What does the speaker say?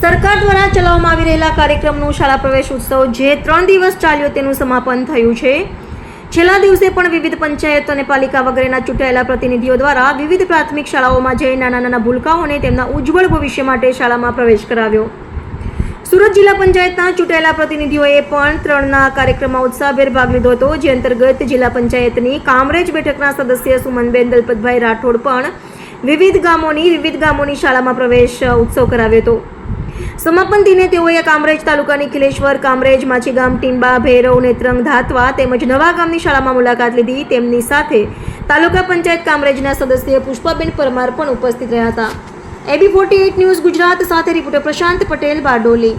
સરકાર દ્વારા ચલાવવામાં આવી રહેલા કાર્યક્રમનું શાળા પ્રવેશ ઉત્સવ જે ત્રણ દિવસ ચાલ્યો તેનું સમાપન થયું છે. છેલ્લા દિવસે પણ વિવિધ પંચાયતો અને પાલિકા વગેરેના ચૂંટાયેલા પ્રતિનિધિઓ દ્વારા વિવિધ પ્રાથમિક શાળાઓમાં જઈ નાના નાના ભૂલકાઓને તેમના ઉજ્જવળ ભવિષ્ય માટે શાળામાં પ્રવેશ કરાવ્યો. સુરત જિલ્લા પંચાયતના ચૂંટાયેલા પ્રતિનિધિઓએ પણ ત્રણના કાર્યક્રમમાં ઉત્સાહભેર ભાગ લીધો હતો, જે અંતર્ગત જિલ્લા પંચાયતની કામરેજ બેઠકના સદસ્ય સુમનબેન દલપતભાઈ રાઠોડ પણ વિવિધ ગામોની વિવિધ ગામોની શાળામાં પ્રવેશ ઉત્સવ કરાવ્યો હતો. સમાપન દિને તેઓએ કામરેજ તાલુકાની ખિલેશ્વર કામરેજ માછીગામ ટીંબા, ભૈરવ નેત્રંગ ધાતવા તેમજ નવા ગામની શાળામાં મુલાકાત લીધી. તેમની સાથે તાલુકા પંચાયત કામરેજના સદસ્ય પુષ્પાબેન પરમાર પણ ઉપસ્થિત રહ્યા હતા. એબી ફોર્ટી ન્યૂઝ ગુજરાત, સાથે રિપોર્ટર પ્રશાંત પટેલ બારડોલી.